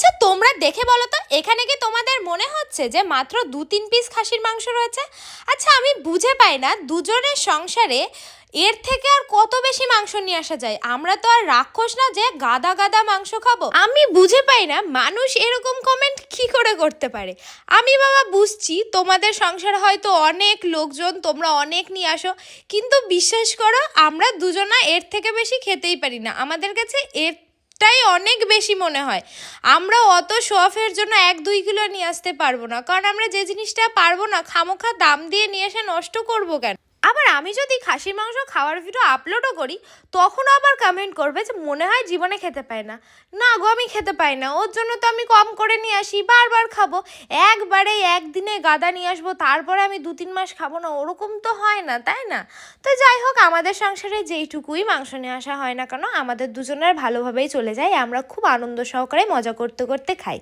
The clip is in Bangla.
আচ্ছা তোমরা দেখে বলো তো, এখানে কি তোমাদের মনে হচ্ছে যে মাত্র দু তিন পিস খাসির মাংস রয়েছে? আচ্ছা আমি বুঝে পাই না, দুজনের সংসারে এর থেকে আর কত বেশি মাংস নিয়ে আসা যায়? আমরা তো আর রাক্ষস না যে গাদা গাদা মাংস খাব। আমি বুঝে পাই না, মানুষ এরকম কমেন্ট কি করে করতে পারে? আমি বাবা বুঝছি, তোমাদের সংসার হয়তো অনেক লোকজন, তোমরা অনেক নিয়ে আসো, কিন্তু বিশ্বাস করো, আমরা দুজনা এর থেকে বেশি খেতেই পারি না। আমাদের কাছে এর টাই অনেক বেশি মনে হয়। আমরা অত শফের জন্য এক দুই কিলো নিয়ে আসতে পারব না। কারণ আমরা যে জিনিসটা পারব না, খামোখা দাম দিয়ে নিয়ে এসে নষ্ট করব কেন? আবার আমি যদি খাসির মাংস খাওয়ার ভিডিও আপলোডও করি, তখনও আবার কমেন্ট করবে যে মনে হয় জীবনে খেতে পায় না। না গো, আমি খেতে পাই না। ওর জন্য তো আমি কম করে নিয়ে আসি, বারবার খাব। একবারে একদিনে গাদা নিয়ে আসব, তারপরে আমি দু তিন মাস খাব না, ওরকম তো হয় না, তাই না? তো যাই হোক, আমাদের সংসারে যেইটুকুই মাংস নিয়ে আসা হয় না কেন, আমাদের দুজনের ভালোভাবেই চলে যায়, আমরা খুব আনন্দ সহকারে মজা করতে করতে খাই।